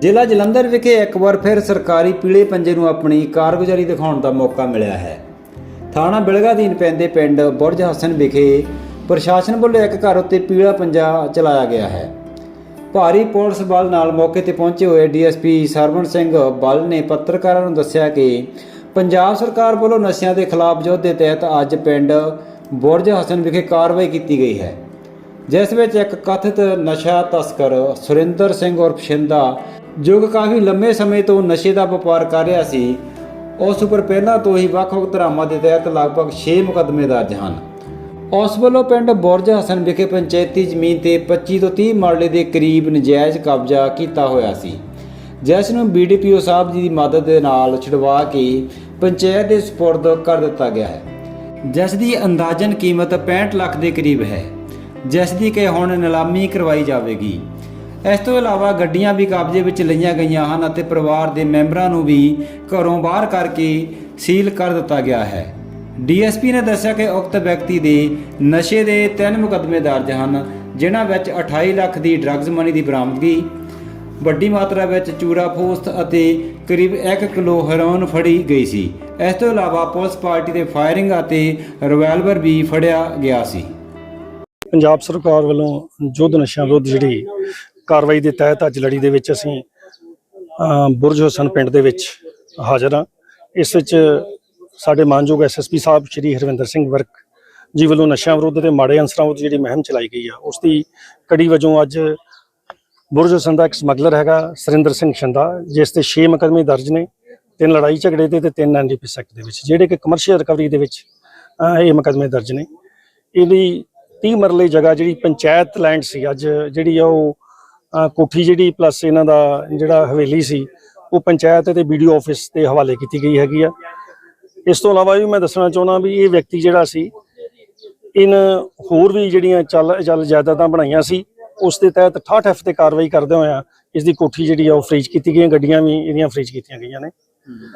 ਜ਼ਿਲ੍ਹਾ ਜਲੰਧਰ ਵਿਖੇ ਇੱਕ ਵਾਰ ਫਿਰ ਸਰਕਾਰੀ ਪੀਲੇ ਪੰਜੇ ਨੂੰ ਆਪਣੀ ਕਾਰਗੁਜ਼ਾਰੀ ਦਿਖਾਉਣ ਦਾ ਮੌਕਾ ਮਿਲਿਆ ਹੈ। ਥਾਣਾ ਬਿਲਗਾ ਅਧੀਨ ਪੈਂਦੇ ਪਿੰਡ ਬੁਰਜ ਹਸਨ ਵਿਖੇ ਪ੍ਰਸ਼ਾਸਨ ਵੱਲੋਂ ਇੱਕ ਘਰ ਉੱਤੇ ਪੀਲਾ ਪੰਜਾ ਚਲਾਇਆ ਗਿਆ ਹੈ। ਭਾਰੀ ਪੁਲਿਸ ਬਲ ਨਾਲ ਮੌਕੇ ਤੇ ਪਹੁੰਚੇ ਹੋਏ ਡੀਐਸਪੀ ਸਰਵਣ ਸਿੰਘ ਬਲ ਨੇ ਪੱਤਰਕਾਰਾਂ ਨੂੰ ਦੱਸਿਆ ਕਿ ਪੰਜਾਬ ਸਰਕਾਰ ਵੱਲੋਂ ਨਸ਼ਿਆਂ ਦੇ ਖਿਲਾਫ ਯੁੱਧ ਦੇ ਤਹਿਤ ਅੱਜ ਪਿੰਡ ਬੁਰਜ ਹਸਨ ਵਿਖੇ ਕਾਰਵਾਈ ਕੀਤੀ ਗਈ ਹੈ। ਜਿਸ ਵਿੱਚ ਇੱਕ ਕਥਿਤ ਨਸ਼ਾ ਤਸਕਰ ਸੁਰਿੰਦਰ ਸਿੰਘ ਉਰਫ ਸ਼ਿੰਦਾ ਜੋ ਕਿ ਕਾਫੀ ਲੰਮੇ ਸਮੇਂ ਤੋਂ ਨਸ਼ੇ ਦਾ ਵਪਾਰ ਕਰ ਰਿਹਾ ਸੀ, ਉਸ ਉੱਪਰ ਪਹਿਲਾਂ ਤੋਂ ਹੀ ਵੱਖ-ਵੱਖ ਧਰਾਵਾਂ ਦੇ ਤਹਿਤ ਲਗਭਗ 6 ਮੁਕੱਦਮੇ ਦਰਜ ਹਨ। ਉਸ ਵੱਲੋਂ ਪਿੰਡ ਬੁਰਜ ਹਸਨ ਵਿਖੇ ਪੰਚਾਇਤੀ ਜ਼ਮੀਨ ਤੇ 25 ਤੋਂ 30 ਮਰਲੇ ਦੇ ਕਰੀਬ ਨਜਾਇਜ਼ ਕਬਜ਼ਾ ਕੀਤਾ ਹੋਇਆ ਸੀ। ਜਿਸ ਨੂੰ ਬੀਡੀਪੀਓ ਸਾਹਿਬ ਜੀ ਦੀ ਮਦਦ ਦੇ ਨਾਲ ਛੁਡਵਾ ਕੇ ਪੰਚਾਇਤ ਦੇ ਸਪੁਰਦ ਕਰ ਦਿੱਤਾ ਗਿਆ ਹੈ। ਜਿਸ ਦੀ ਅੰਦਾਜ਼ਨ ਕੀਮਤ 65 ਲੱਖ ਦੇ ਕਰੀਬ ਹੈ, ਜਿਸ ਦੀ ਕਿ ਹੁਣ ਨਿਲਾਮੀ ਕਰਵਾਈ ਜਾਵੇਗੀ। ਇਸ ਤੋਂ ਇਲਾਵਾ ਗੱਡੀਆਂ ਵੀ ਕਬਜ਼ੇ ਵਿੱਚ ਲਈਆਂ ਗਈਆਂ ਹਨ ਅਤੇ ਪਰਿਵਾਰ ਦੇ ਮੈਂਬਰਾਂ ਨੂੰ ਵੀ ਘਰੋਂ ਬਾਹਰ ਕਰਕੇ ਸੀਲ ਕਰ ਦਿੱਤਾ ਗਿਆ ਹੈ। ਡੀਐਸਪੀ ਨੇ ਦੱਸਿਆ ਕਿ ਉਕਤ ਵਿਅਕਤੀ ਦੇ ਨਸ਼ੇ ਦੇ ਤਿੰਨ ਮੁਕੱਦਮੇ ਦਰਜ ਹਨ, ਜਿਨ੍ਹਾਂ ਵਿੱਚ 28 ਲੱਖ ਦੀ ਡਰੱਗਜ਼ ਮਨੀ ਦੀ ਬਰਾਮਦਗੀ, ਵੱਡੀ ਮਾਤਰਾ ਵਿੱਚ ਚੂਰਾ ਫੋਸਤ ਅਤੇ ਕਰੀਬ 1 ਕਿਲੋ ਹੈਰੋਨ ਫੜੀ ਗਈ ਸੀ। ਇਸ ਤੋਂ ਇਲਾਵਾ ਪੁਲਿਸ ਪਾਰਟੀ ਦੇ ਫਾਇਰਿੰਗ ਅਤੇ ਰਿਵਾਲਵਰ ਵੀ ਫੜਿਆ ਗਿਆ ਸੀ। ਪੰਜਾਬ ਸਰਕਾਰ ਵੱਲੋਂ ਯੁੱਧ ਨਸ਼ਿਆਂ ਵਿਰੁੱਧ ਜਿਹੜੀ ਕਾਰਵਾਈ ਦੇ ਤਹਿਤ ਅੱਜ ਲੜੀ ਦੇ ਵਿੱਚ ਅਸੀਂ ਬੁਰਜ ਹਸਨ ਪਿੰਡ ਦੇ ਵਿੱਚ ਹਾਜ਼ਰ ਹਾਂ। ਇਸ ਵਿੱਚ ਸਾਡੇ ਮਾਨਯੋਗ ਐਸਐਸਪੀ ਸਾਹਿਬ ਸ਼੍ਰੀ ਹਰਵਿੰਦਰ ਸਿੰਘ ਵਰਕ ਜੀ ਵੱਲੋਂ ਨਸ਼ਿਆਂ ਵਿਰੁੱਧ ਤੇ ਮਾੜੇ ਅੰਸਰਾਂ ਵਿਰੁੱਧ ਜਿਹੜੀ ਮੁਹਿੰਮ ਚਲਾਈ ਗਈ ਆ, ਉਸ ਦੀ ਕੜੀ ਵਜੋਂ ਅੱਜ ਬੁਰਜ ਹਸਨ ਦਾ ਇੱਕ ਸਮਗਲਰ ਹੈਗਾ ਸਰਿੰਦਰ ਸਿੰਘ ਸ਼ੰਦਾ ਜਿਸ ਤੇ 6 ਮੁਕੱਦਮੇ ਦਰਜ ਨੇ, ਤਿੰਨ ਲੜਾਈ ਝਗੜੇ ਦੇ ਤੇ ਤਿੰਨ ਐਨਡੀਪੀ ਸੈਕਟ ਦੇ ਵਿੱਚ, ਜਿਹੜੇ ਕਿ ਕਮਰਸ਼ੀਅਲ ਰਿਕਵਰੀ ਦੇ ਵਿੱਚ ਇਹ ਮੁਕੱਦਮੇ ਦਰਜ ਨੇ। ਇਹਦੀ 30 ਮਰਲੇ ਜਗ੍ਹਾ ਜਿਹੜੀ ਪੰਚਾਇਤ ਲੈਂਡ ਸੀ, ਅੱਜ ਜਿਹੜੀ ਆ ਉਹ ਕੋਠੀ ਜਿਹੜੀ ਪਲੱਸ ਇਹਨਾਂ ਦਾ ਜਿਹੜਾ ਹਵੇਲੀ ਸੀ, ਉਹ ਪੰਚਾਇਤ ਤੇ ਵੀਡੀਓ ਆਫਿਸ ਦੇ ਹਵਾਲੇ ਕੀਤੀ ਗਈ ਹੈਗੀ ਆ। ਇਸ ਤੋਂ ਇਲਾਵਾ ਵੀ ਮੈਂ ਦੱਸਣਾ ਚਾਹੁੰਦਾ ਵੀ ਇਹ ਵਿਅਕਤੀ ਜਿਹੜਾ ਸੀ, ਇਨ ਹੋਰ ਵੀ ਜਿਹੜੀਆਂ ਚੱਲ ਚੱਲ ਜਾਇਦਾਦਾਂ ਬਣਾਈਆਂ ਸੀ, ਉਸ ਦੇ ਤਹਿਤ 68 ਐਫ ਤੇ ਕਾਰਵਾਈ ਕਰਦੇ ਹੋਇਆ ਇਸ ਦੀ ਕੋਠੀ ਜਿਹੜੀ ਆ ਉਹ ਫ੍ਰੀਜ ਕੀਤੀ ਗਈ ਗੱਡੀਆਂ ਵੀ ਇਹਦੀਆਂ ਫ੍ਰੀਜ ਕੀਤੀਆਂ ਗਈਆਂ ਨੇ।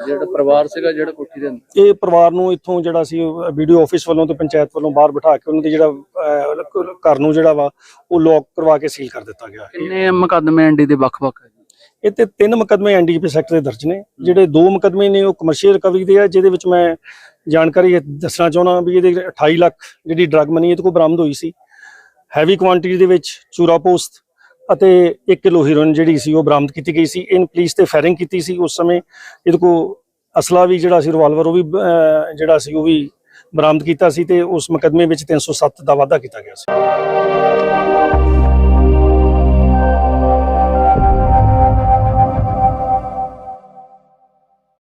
ਜਿਹੜਾ ਪਰਿਵਾਰ ਸੀਗਾ ਜਿਹੜਾ ਕੋਠੀ ਦੇ ਅੰਦਰ? ਇਹ ਪਰਿਵਾਰ ਨੂੰ ਇੱਥੋਂ ਜਿਹੜਾ ਸੀ ਵੀਡੀਓ ਆਫਿਸ ਵੱਲੋਂ ਤੇ ਪੰਚਾਇਤ ਵੱਲੋਂ ਬਾਹਰ ਬਿਠਾ ਕੇ ਉਹਨਾਂ ਦੀ ਜਿਹੜਾ ਅਹ, ਘਰ ਨੂੰ ਜਿਹੜਾ ਵਾ ਉਹ ਲੋਕ ਕਰਵਾ ਕੇ ਸੀਲ ਕਰ ਦਿੱਤਾ ਗਿਆ। ਕਿੰਨੇ ਮੁਕੱਦਮੇ ਐਂਡੀ ਦੇ ਵੱਖ-ਵੱਖ ਹੈ ਜੀ? ਇਹ ਤੇ ਤਿੰਨ ਮੁਕਦਮੇ ਐਨਡੀਪੀ ਸੈਕਟਰ ਦੇ ਦਰਜ ਨੇ। ਜਿਹੜੇ ਦੋ ਮੁਕਦਮੇ ਨੇ ਉਹ ਕਮਰਸ਼ੀਅਲ ਰਿਕਵਰੀ ਦੇ ਆ ਜਿਹਦੇ ਵਿੱਚ ਮੈਂ ਜਾਣਕਾਰੀ ਇਹ ਦੱਸਣਾ ਚਾਹੁੰਦਾ ਵੀ ਇਹਦੇ 28 ਲੱਖ ਜਿਹੜੀ ਡਰੱਗ ਮਨੀ ਇਹਦੇ ਕੋਲ ਬਰਾਮਦ ਹੋਈ ਸੀ। ਹੈਵੀ ਕੁਆਂਟੀਟੀ ਦੇ ਵਿੱਚ ਚੂਰਾ ਪੋਸਟ ਅਤੇ 1 ਕਿਲੋ ਹੀਰੋਇਨ ਜਿਹੜੀ ਸੀ ਉਹ ਬਰਾਮਦ ਕੀਤੀ ਗਈ ਸੀ। ਇਨ ਪੁਲਿਸ ਤੇ ਫਾਇਰਿੰਗ ਕੀਤੀ ਸੀ ਉਸ ਸਮੇਂ। ਇਹਦੇ ਕੋਲ ਅਸਲਾ ਵੀ ਜਿਹੜਾ ਸੀ ਰਿਵਾਲਵਰ ਉਹ ਵੀ ਜਿਹੜਾ ਸੀ ਉਹ ਵੀ ਬਰਾਮਦ ਕੀਤਾ ਸੀ ਤੇ ਉਸ ਮੁਕਦਮੇ ਵਿੱਚ 307 ਦਾ ਵਾਅਦਾ ਕੀਤਾ ਗਿਆ ਸੀ।